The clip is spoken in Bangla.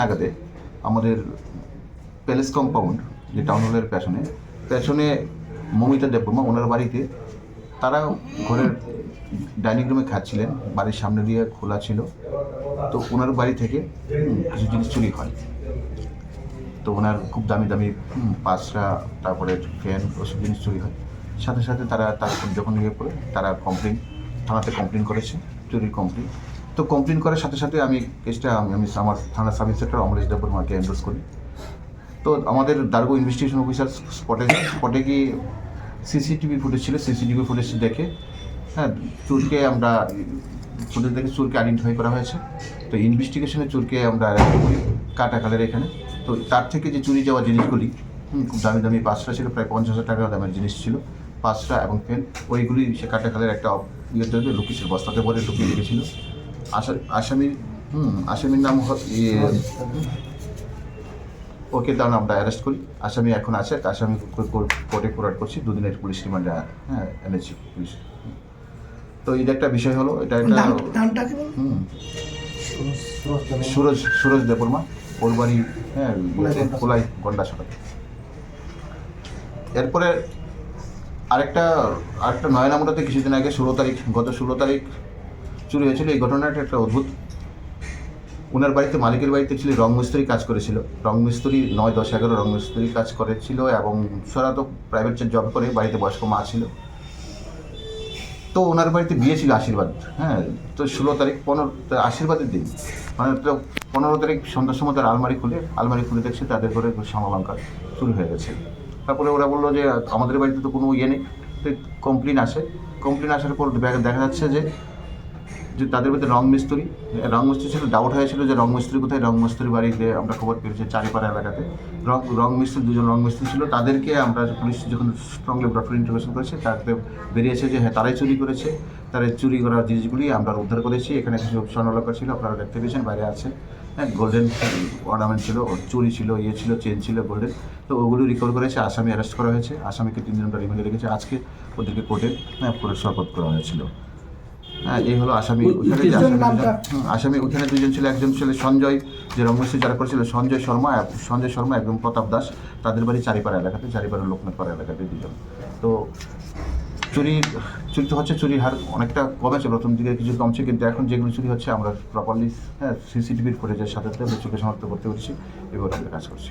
নাগাদে আমাদের প্যালেস কম্পাউন্ড, যে টাউন হলের পেছনে পেছনে মমিতা দেববর্মা, ওনার বাড়িতে তারা ঘরের ডাইনিং রুমে খাচ্ছিলেন, বাড়ির সামনে দিয়ে খোলা ছিল। তো ওনার বাড়ি থেকে কিছু জিনিস চুরি হয়। তো ওনার খুব দামি দামি পাঁচরা তারপরে ফ্যান, ওসব জিনিস চুরি হয়। সাথে সাথে তারা তারপর যখন ইয়ে করে, তারা কমপ্লেন থানাতে কমপ্লেন করেছে, চুরির কমপ্লেন তো কমপ্লেন করার সাথে সাথে আমি কেসটা আমি আমি আমার থানা সাব ইন্সপেক্টর অমরেশ দেববর্মাকে এন্ডোর্স করি। তো আমাদের দার্গো ইনভেস্টিগেশন অফিসার স্পটে স্পটে গিয়ে সিসিটিভি ফুটেজ ছিল সিসিটিভি ফুটেজ দেখে হ্যাঁ চোরকে আমরা ফুটেজ দেখে চোরকে আইডেন্টিফাই করা হয়েছে। তো ইনভেস্টিগেশনে চোরকে আমরা কাটা কালের এখানে। তো তার থেকে যে চুরি যাওয়া জিনিসগুলি খুব দামি দামি পাঁচটা ছিল, প্রায় পঞ্চাশ হাজার টাকা দামের জিনিস ছিল, পাঁচটা এবং পেন ওইগুলি সে কাটা কালের একটা ইয়েতে লুকিয়েছিল, বস্তাতে ভরে লুকিয়ে রেখেছিল। আসামির হুম আসামির নাম ইয়ে ওকে তার আমরা অ্যারেস্ট করি। আসামি এখন আছে আসামি কোর্টে কোর্ট করছি দুদিনের পুলিশ রিমান্ডে হ্যাঁ এনেছি পুলিশ। তো এটা একটা বিষয় হলো এটা একটা? হুম। সুরজ সুরজ দেববর্মা। ওর বাড়ি হ্যাঁ কোলাই গন্ডা সড়ক এরপরে আরেকটা আরেকটা নয়নামুড়াতে কিছুদিন আগে ষোলো তারিখ গত ষোলো তারিখ চুরি হয়েছিল, এই ঘটনাটা একটা অদ্ভুত। ওনার বাড়িতে, মালিকের বাড়িতে ছিল, রং মিস্ত্রি কাজ করেছিল। রং মিস্ত্রি নয়, দশ, এগারো রং মিস্ত্রি কাজ করেছিল এবং সারা তো প্রাইভেট জব করে, বাড়িতে বয়স্ক মা ছিল। তো ওনার বাড়িতে বিয়ে ছিল আশীর্বাদ হ্যাঁ তো ষোলো তারিখ পনেরো আশীর্বাদের দিন। মানে তো পনেরো তারিখ সন্ধ্যার সময় তার আলমারি খুলে আলমারি খুলে দেখছে তাদের ঘরে স্বর্ণলঙ্কার চুরি হয়ে গেছে। তারপরে ওরা বলল যে, আমাদের বাড়িতে তো কোনো ইয়ে নেই, তো কমপ্লেন আসে। কমপ্লেন আসার পর দেখা যাচ্ছে যে যে তাদের মধ্যে রং মিস্ত্রি রং মিস্ত্রি ছিল ডাউট হয়েছিল যে রং মিস্ত্রি কোথায়, রং মিস্ত্রি বাড়িতে আমরা খবর পেয়েছি চারিপাড়া এলাকাতে। রং রং মিস্ত্রি, দুজন রং মিস্ত্রি ছিল, তাদেরকে আমরা পুলিশ যখন স্ট্রংলি ব্রডফোর ইন্টারভেশন করেছে, তাতে বেরিয়েছে যে হ্যাঁ তারাই চুরি করেছে। তারা চুরি করা জিনিসগুলি আমরা উদ্ধার করেছি। এখানে কিছু স্বর্ণলঙ্কা ছিল, আপনারা দেখতে পেয়েছেন, বাইরে আছে। হ্যাঁ গোল্ডেন অর্নামেন্ট ছিল চুরি ছিল ইয়ে ছিল চেন ছিল গোল্ডেন তো ওগুলো রিকভার করেছে, আসামি অ্যারেস্ট করা হয়েছে। আসামিকে তিনজন রিমান্ডে রেখেছি। আজকে ওদেরকে কোর্টে হ্যাঁ শপথ করা হয়েছিল। হ্যাঁ এই হলো আসামি। ওখানে যে আসামি ওখানে দুজন ছিল একজন ছিল সঞ্জয় যে রঙ্গশ্রী যারা করেছিল সঞ্জয় শর্মা সঞ্জয় শর্মা একজন প্রতাপ দাস। তাদের বাড়ি চারিপাড়া এলাকাতে চারিপাড়া লোকনাথপাড়া এলাকাতে দুজন। তো চুরি চুরি তো হচ্ছে চুরির হার অনেকটা কমেছে প্রথম দিকে কিছু কমছে কিন্তু এখন যেগুলো চুরি হচ্ছে আমরা প্রপারলি হ্যাঁ সিসিটিভির ফুটেজের সাথে সাথে চোখে শনাক্ত করতে পেরেছি এবার আমরা কাজ করছি।